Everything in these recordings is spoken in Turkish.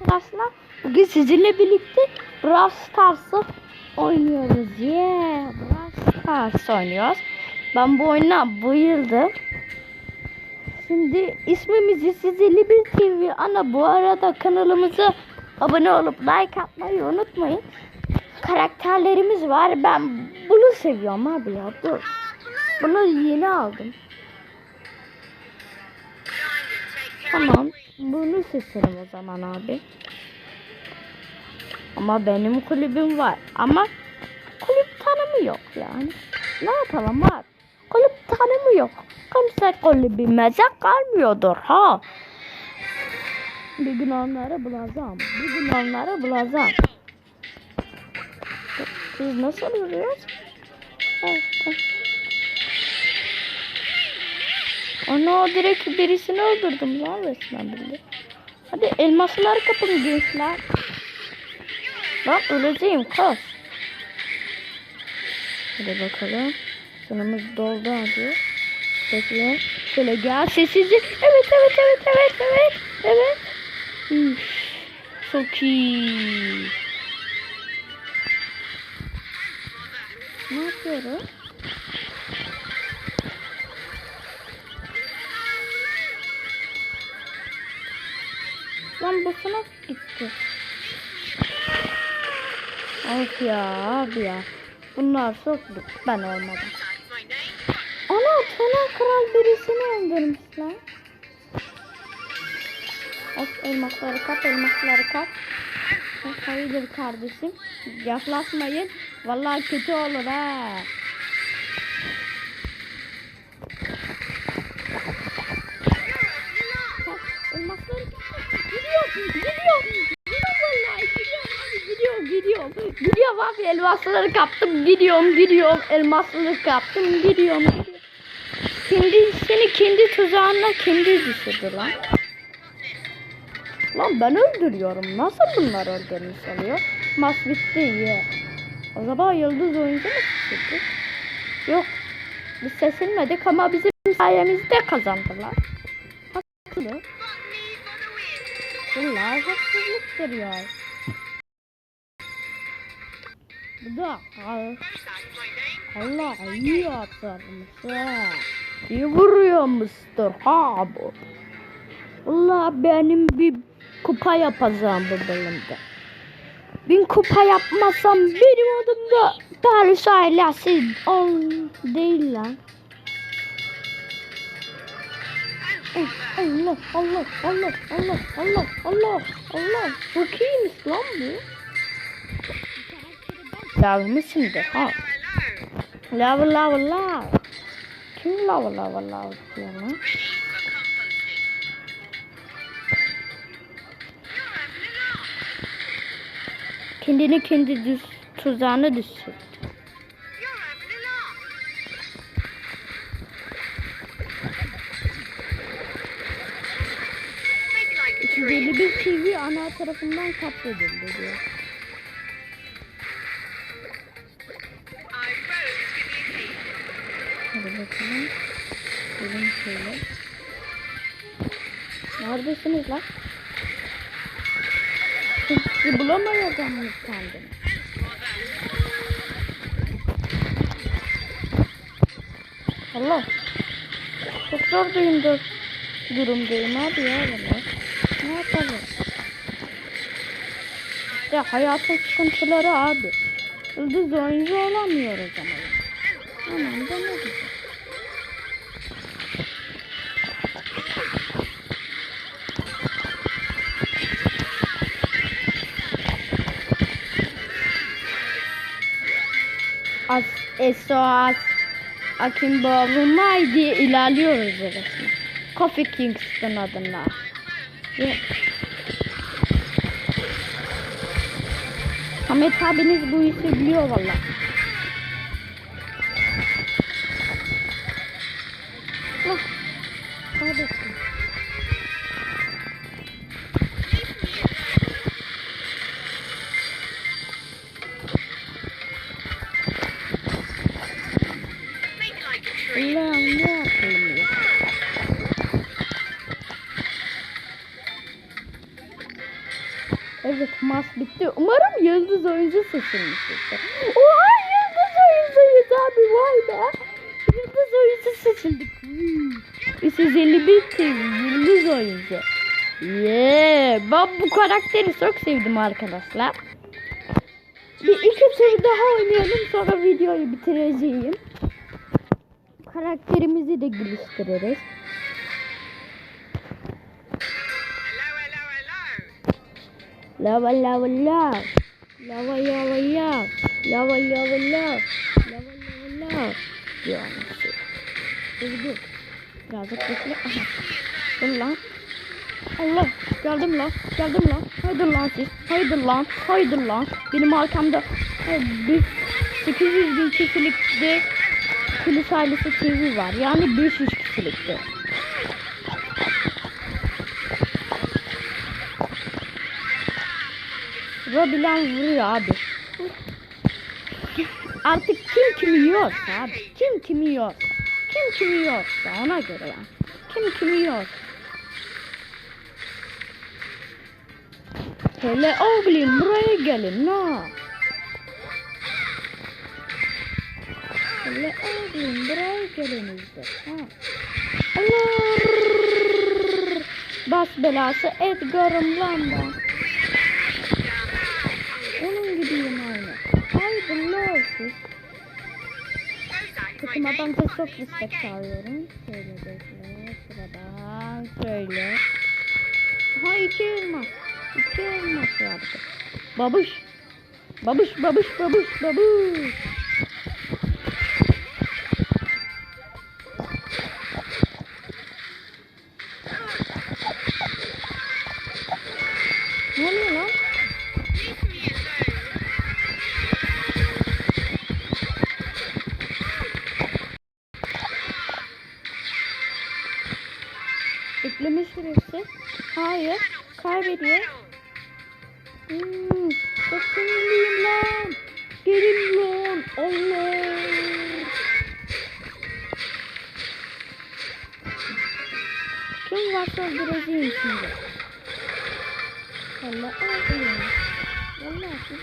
arkadaşlar. Bugün sizinle birlikte Brawl Stars'ı oynuyoruz. Yeah, Brawl Stars oynuyoruz. Ben bu oyuna bayıldım. Şimdi ismimizi sizinle bir TV. Ana bu arada kanalımıza abone olup like atmayı unutmayın. Karakterlerimiz var. Ben bunu seviyorum abi ya. Dur. Bunu yeni aldım. Tamam. Bunu seçelim o zaman abi. Ama benim kulübüm var. Ama kulüp tanımı yok yani. Ne yapalım abi? Kulüp tanımı yok. Kimse kulübümüze kalmıyordur ha. Bir gün onları bulacağım. Bir gün onları bulacağım. Biz nasıl vuruyoruz? Evet. Ana direkt birisini öldürdüm lan resmen bildi. Hadi elmasları kapın gençler. Lan öleceğim koş. Hadi bakalım. Sunumuz doldu hadi. Bekle. Şöyle gel sessizce. Evet evet evet evet evet. Evet. Üf, çok iyi. Ne yapıyorum? Lan sınıf gitti. Of ya abi ya. Bunlar sokluk. Ben olmadım. Ana Tuna kral birisini öldürmüş lan. Of elmasları kap elmasları kap. Of, Hayırdır kardeşim. Yaklaşmayın. Vallahi kötü olur ha. Elmasları kaptım gidiyorum gidiyorum. Elmasları kaptım gidiyorum. Kendi seni kendi tuzağına kendi düşürdü lan. Lan ben öldürüyorum. Nasıl bunlar öldürmüş oluyor? Maç bitti. O zaman yıldız oyuncu mu seçildi? Yok. Biz seçilmedik ama bizim sayemizde kazandılar. Haklı. Bunlar haksızlıktır ya. Bu da al- Allah iyi atarmış ha. İyi vuruyormuştur ha bu. Allah benim bir kupa yapacağım bu bölümde. Bin kupa yapmasam benim adım da Paris ailesi ol değil lan. Allah Allah Allah Allah Allah Allah Allah çok iyiymiş lan bu. Yazmışsındır ha. Lava lava lava. Kim lava lava lava diyor lan? Kendini kendi düz tuzağına düşürdü. Belli bir TV ana tarafından katledildi diyor. Bakalım. Gelin şöyle. Neredesiniz lan? Sizi bulamayacağım mı kendimi? Allah. Çok zor durumda durumdayım abi ya bunu. Ne yapalım? İşte hayatın sıkıntıları abi. Yıldız oyuncu olamıyoruz ama. Aman da ne güzel. SOS Akimbo diye ilerliyoruz resmen. Coffee Kingston adına. Ahmet abiniz bu işi biliyor valla. Oyuncu seçilmiştir. Oha yıldız oyuncuyuz abi vay be. Yıldız oyuncu seçildik. Hmm. 351 TV yıldız oyuncu. Yeah. Ben bu karakteri çok sevdim arkadaşlar. Bir iki tur daha oynayalım sonra videoyu bitireceğim. Karakterimizi de geliştiririz. Hello, hello, hello. Lava lava lava. Lava lava lava. Lava lava lava. Lava lava lava. Yani şey. Dur dur. Birazcık bekle. Aha. Dur lan. Allah. Geldim lan. Geldim lan. Haydi lan siz. Haydi lan. Haydi lan. Benim arkamda e, bir 800 bin kişilikte Kilis ailesi TV var. Yani 500 kişilikte. Vurabilen vuruyor abi. Artık kim kimi yiyorsa abi. Kim kimi yiyor. Kim kimi yiyorsa ona göre yani. Kim kimi yiyor. Hele oğlum buraya gelin la. Hele oğlum buraya gelin işte. Ha. Allah. Bas belası Edgar'ım lan ben. Takımadan da çok respect alıyorum. Şöyle bekle. Sıradan şöyle. Ha iki elmas. İki elmas vardı. Babuş. Babuş babuş babuş babuş.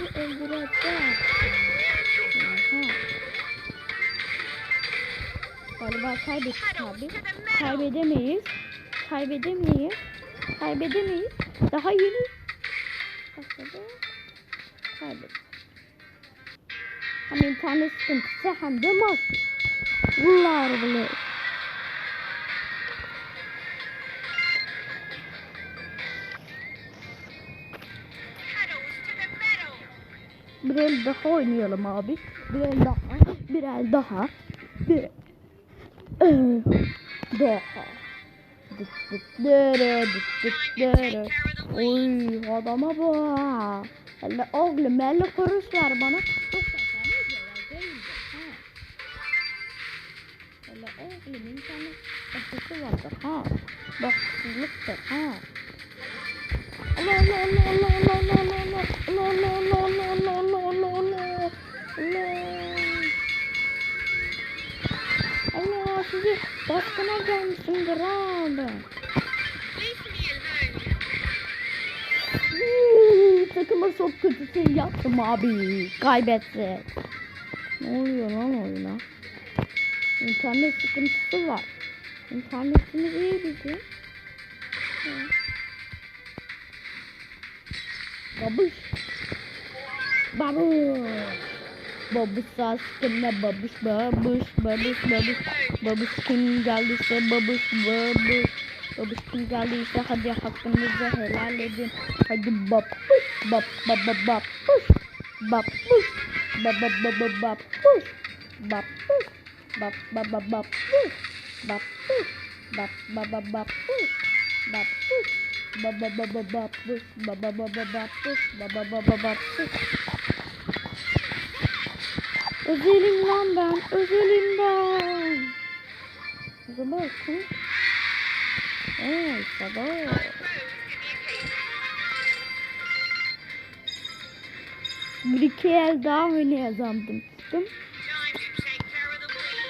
Öldüreceğim. Aha. Galiba kaybettik abi. Kaybedemeyiz. Kaybedemeyiz. Kaybedemeyiz. Daha yeni başladı. Kaybettik. Hem internet sıkıntısı hem de mas. Bunlar bile. Bir el daha oynayalım abi. Bir el daha. Bir el daha. Bir el daha. Dıt dıt dırı, dıt dıt dırı. Oy adama bak. Hele oğlum hele kuruş ver bana. Hele oğlum internet bakısı vardır. Ha. Baksızlıktır. Ha. Allah Allah Allah Allah Allah Allah Allah Allah Allah Allah Allah Allah Allah Allah sizi baskına gelmişimdir abi. Takıma çok kötü şey yaptım abi. Kaybetti. Ne oluyor lan oyuna? İnternet sıkıntısı var. İnternetimiz iyi bizim. Babuş. Babuş. Babuş saskınla babuş babuş babuş babuş. Babuş kim geldiyse babuş babuş. Babuş kim geldiyse hadi hakkınızı helal edin. Hadi babuş bab bab bab babuş. Babuş. Bab bab bab bab babuş. Babuş. Bab bab bab babuş. Babuş. Bab bab bab babuş. Babuş. Baba baba babuş, baba baba babuş, baba baba babuş. Özelim lan ben, özelim ben. Zaman bakın. Ey sabah. Bir iki el daha weed.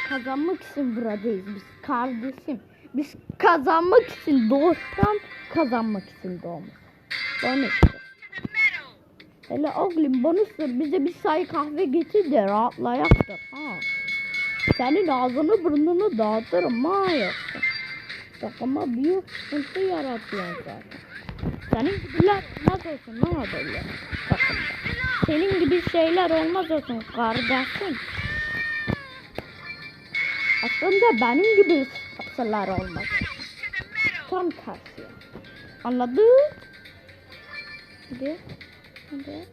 Kazanmak için buradayız biz kardeşim. Biz kazanmak için doğuştan kazanmak için doğmuş. Doğmuş. Hele oğlum bonus bize bir say kahve getir de rahatlayaktır ha. Senin ağzını burnunu dağıtırım ha yoksa. Takıma büyük sıkıntı yaratıyorsun zaten. Senin gibiler olmaz olsun ne böyle takımda. Senin gibi şeyler olmaz olsun kardeşim. Aslında benim gibi sıkıntılar olmaz. Tam tersi. Anladın? Hadi. Hadi.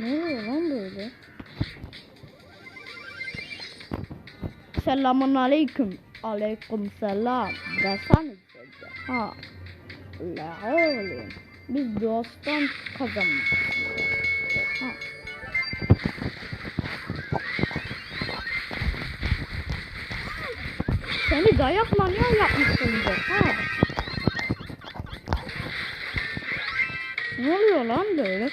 Ne oluyor lan böyle? Selamun aleyküm. Aleyküm selam. Desene. Ha. La oğlum. Biz dosttan kazanmış. Seni dayak manyağı yapmışsındır. Ha. Ne oluyor lan böyle?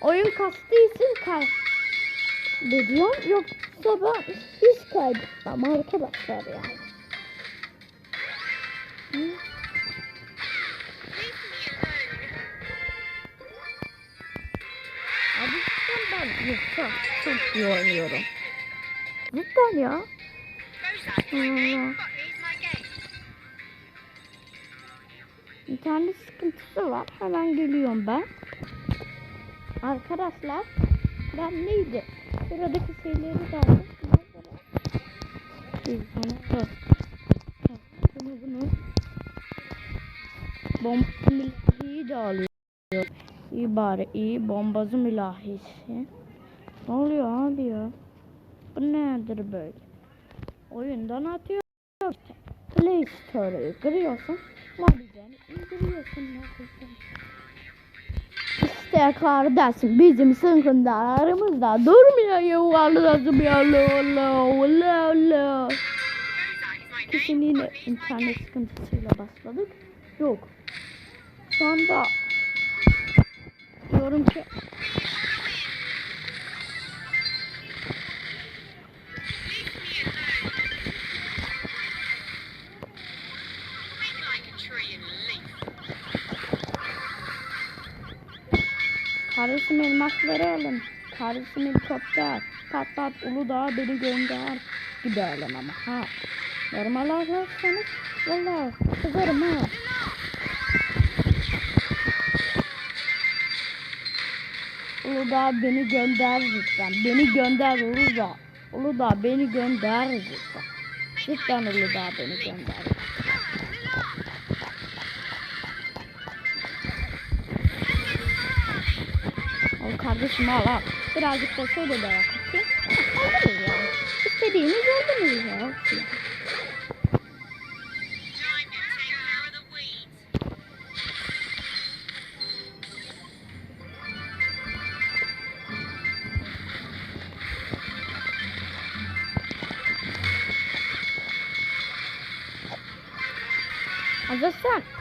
Oyun kastı için kaybediyorum. Yoksa ben hiç kaybetmem arkadaşlar yani. Hı? Abi ben yoksa çok iyi oynuyorum. Cidden ya. Goes İnternet sıkıntısı var. Hemen geliyorum ben. Arkadaşlar ben neydi? Sıradaki şeyleri de aldım. Var. Bunu bunu. Bomba ilahiyi de alıyor. İyi bari iyi. Bombazım ilahisi. Ne oluyor abi ya? Bu nedir böyle? Oyundan atıyor. işte. Play Store'u giriyorsun. Mobilden indiriyorsun. İşte kardeşim bizim sıkıntı aramızda durmuyor yuvarlasın ya Allah Allah Allah. Kesinlikle internet sıkıntısıyla başladık. Yok. Şu anda diyorum ki kardeşim elmasları alın. Kardeşim helikopter. Pat pat Uludağ beni gönder. Gidelim ama ha. Normal alırsanız valla kızarım ha. Uludağ beni gönder lütfen. Beni gönder Uludağ. Uludağ beni gönder lütfen. Lütfen Uludağ beni gönder. Kardeşim al al. Birazcık da şöyle de yakışayım. Alırız yani. İstediğiniz aldınız ya. Time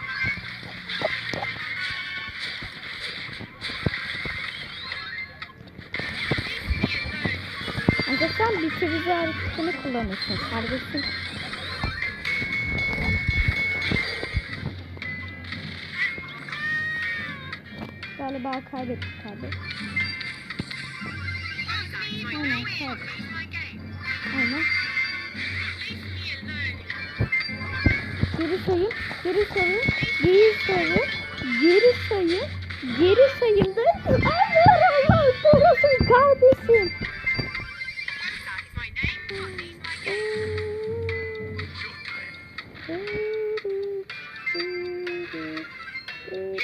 Sadece vize hareketini kullanırsın kardeşim. Galiba kaybettik kardeş. Aynen kaybettik. Aynen. Geri sayım, geri sayım, geri sayım, geri sayım, geri sayımda... Aa!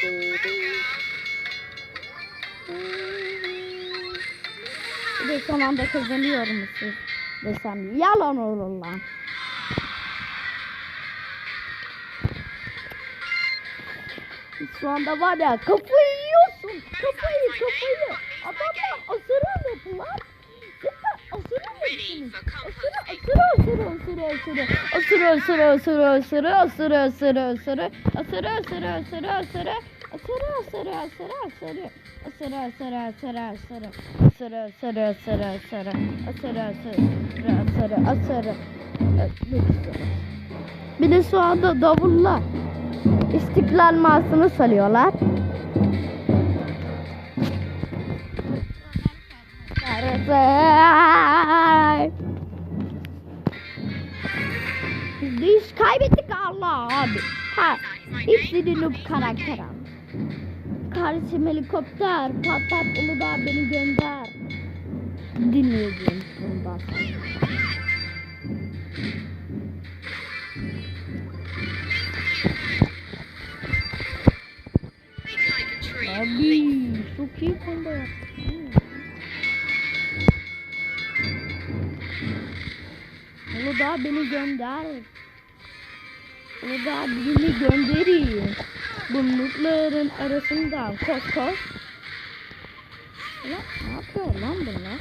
Bir de son anda kazanıyor musun desem yalan olur lan. Şu anda var ya kafayı yiyorsun. Kafayı kafayı. Adamlar asırı mı asırı asırı asırı asırı asırı asırı asırı asırı asırı asırı asırı Asırı asırı asırı asırı. Asırı asırı asırı asırı. Asırı asırı asırı asırı. Asırı asırı asırı asırı. Bir de şu anda davulla İstiklal Marşı'nı salıyorlar. Biz de iş kaybettik Allah abi. Ha, hepsini noob karakter al. Kardeşim helikopter, patlat Uludağ beni gönder. Dinleyeceğim bundan. Abi çok iyi combo yaptın. Uludağ beni gönder. Uludağ beni gönderin. Bunlukların arasından koş koş. Ulan ne yapıyor lan bunlar?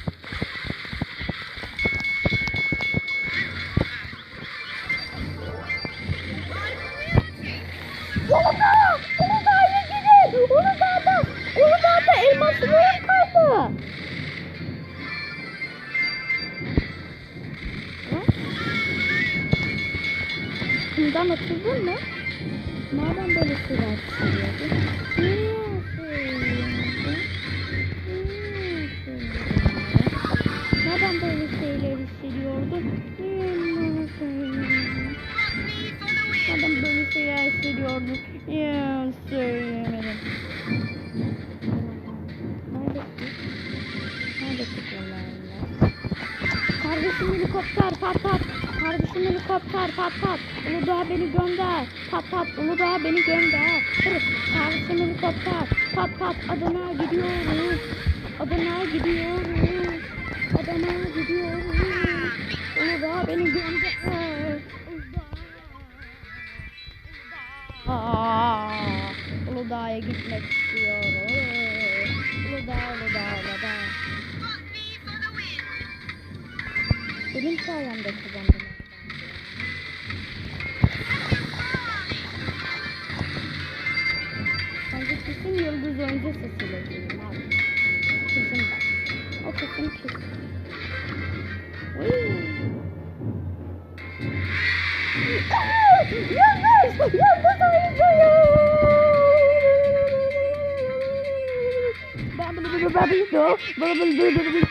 Bundan atıldın mı? Madem böyle şeyler söylüyordun. Niye böyle şeyler söylemedin? Madem böyle şeyler hissediyordun. Niye söylemedin? Kaybettik. Kaybettik vallahi. Kardeşim helikopter pat pat. Kardeşim helikopter pat pat. Uludağ beni gönder. Pat pat Uludağ beni gönder. Kardeşim helikopter pat pat. Adana gidiyoruz. Adana gidiyoruz. Adana gidiyoruz. Uludağ beni gönder. Uludağ. Uludağ'a gitmek istiyoruz. Uludağ, Uludağ, Uludağ. Benim sayemde kazandım. Bence kesin yıldız önce sesiyle duyuyorum abi. Kesin bak. O kesin kesin. Yıldız! Yıldız babili babili babili babili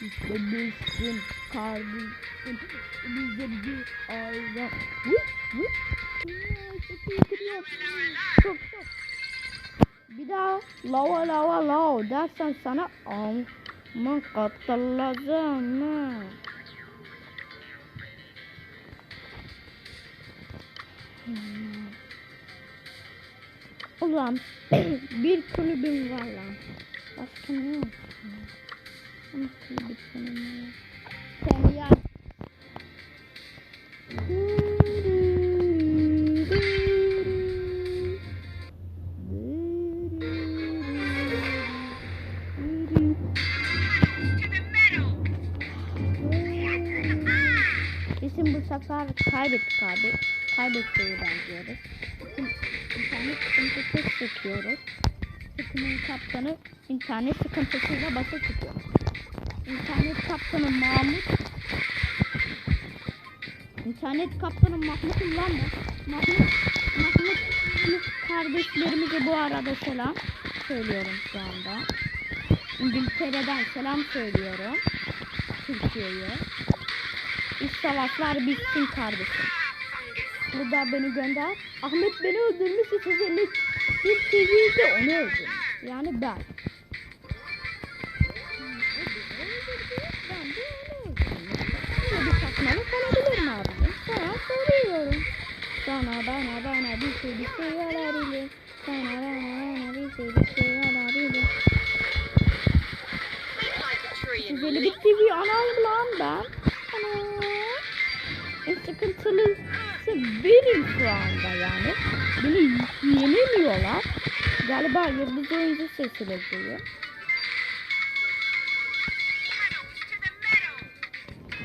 İstemişsin kardeşim bize bir vı. Çok. Çok. Bir daha lava lava lava dersen sana aman katılacağım ha. Hmm. Ulan bir kulübüm var lan. Başka ne yok? Bir kulübüm var? Sen ya. Kaybettik abi. Kaybettiği benziyoruz. İnternet sıkıntısı çekiyoruz. Sıkının kaptanı internet sıkıntısıyla başa çıkıyor. İnternet kaptanı Mahmut. İnternet kaptanı Mahmut'um lan ben. Mahmut, Mahmut kardeşlerimize bu arada selam söylüyorum şu anda. İngiltere'den selam söylüyorum. Türkiye'ye. İş savaşlar bitsin kardeşim. Burada beni gönder. Ahmet beni öldürmüş. Sizin bir TV'de onu öldürmüş. Yani ben. Ben de onu öldürmüş. Böyle bir saçmalık olabilir mi abi? Sana soruyorum. Sana bana bana bir şey bir şey olabilir. Sana bana bana bir şey bir şey olabilir. Think like a tree and Güzeli bir live. TV anayım lan ben. Ana. En sıkıntılısı benim şu anda yani. Beni yenemiyorlar. Galiba yıldız oyuncu sesiyle meadow.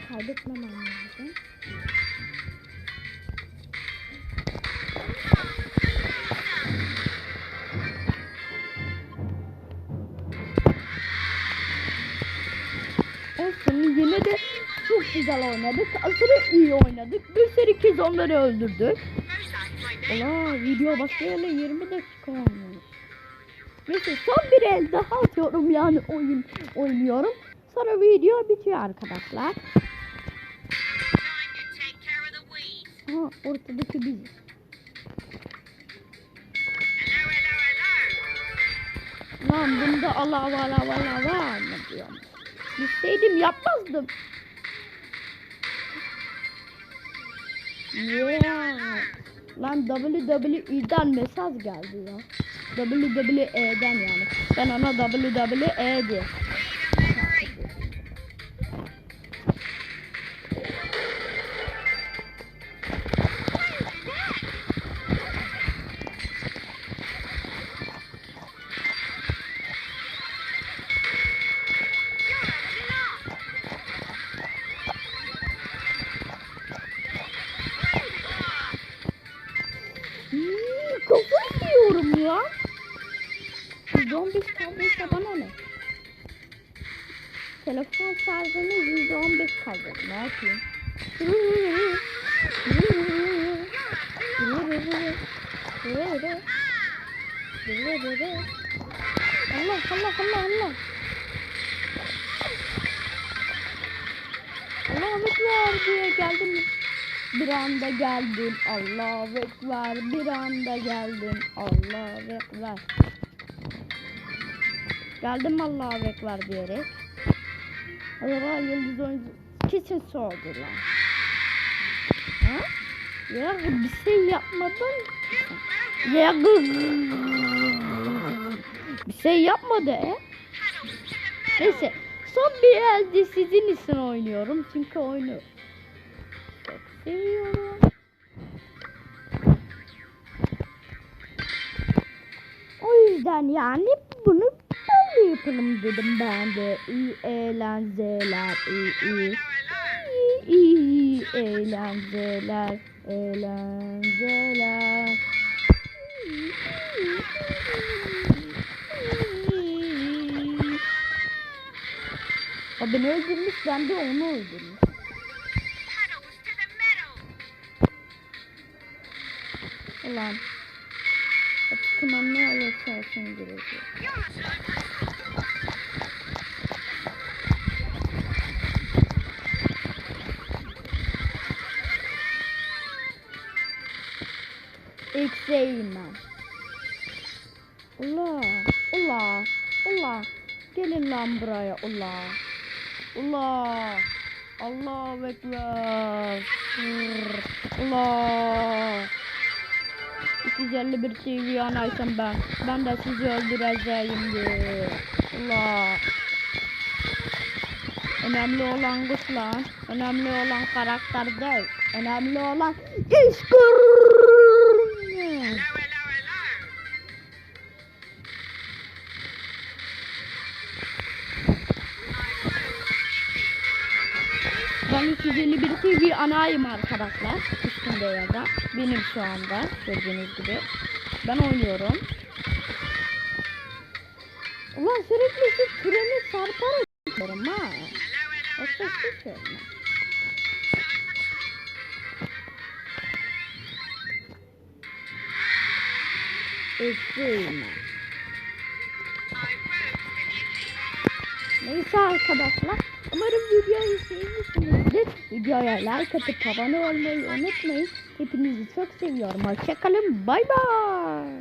Kaybetmemem lazım. Güzel oynadık. Aşırı iyi oynadık. Bir sürü kez onları öldürdük. Ola video başlayalı 20 dakika olmuş. Neyse son bir el daha atıyorum yani oyun oynuyorum. Sonra video bitiyor arkadaşlar. Aha ortadaki biz. Hello, hello, hello. Lan bunda ala ala ala ala mı diyorum. Bilseydim yapmazdım. Yeah. Lan WWE'den mesaj geldi ya. WWE'den yani. Ben ona WWE diye. Hmm, kafayı yiyorum ya. %15 kaldıysa bana ne? Telefon şarjını %15 kaldı. Ne yapayım? Allah Allah Allah Allah. Allahu Ekber diye geldim. Bir anda geldim. Allahu Ekber. Bir anda geldim. Allahu Ekber. Geldim Allahu Ekber diyerek. Acaba yıldız oyuncu kesin sordular. Ha? Ya bir şey yapmadın. Ya bir şey yapmadı e. Neyse son bir elde sizin için oynuyorum çünkü oyunu çok seviyorum. O yüzden yani bunu böyle yapalım dedim ben de. İyi eğlenceler, iyi iyi. İyi, iyi eğlenceler, eğlenceler. O beni öldürmüş, ben de onu öldürmüş. Ulan. Açıkıma ne olursa olsun gerekiyor. Eksiğim ben. Ula, ula, ula. Gelin lan buraya ula. Ula. Allahu Ekber. Hırr. Ula. 251 TV anaysam ben. Ben de sizi öldüreceğim diye. Ula. Önemli olan kuş lan. Önemli olan karakter değil. Önemli olan iş 451 TV anayım arkadaşlar. Üstünde ya da benim şu anda gördüğünüz gibi. Ben oynuyorum. Ulan sürekli şu treni sarparak diyorum ha. Başka bir şey mi? Neyse arkadaşlar. Umarım videoyu sevmişsiniz sevmişsinizdir. Videoya like atıp abone olmayı unutmayın. Hepinizi çok seviyorum. Hoşçakalın. Bay bay.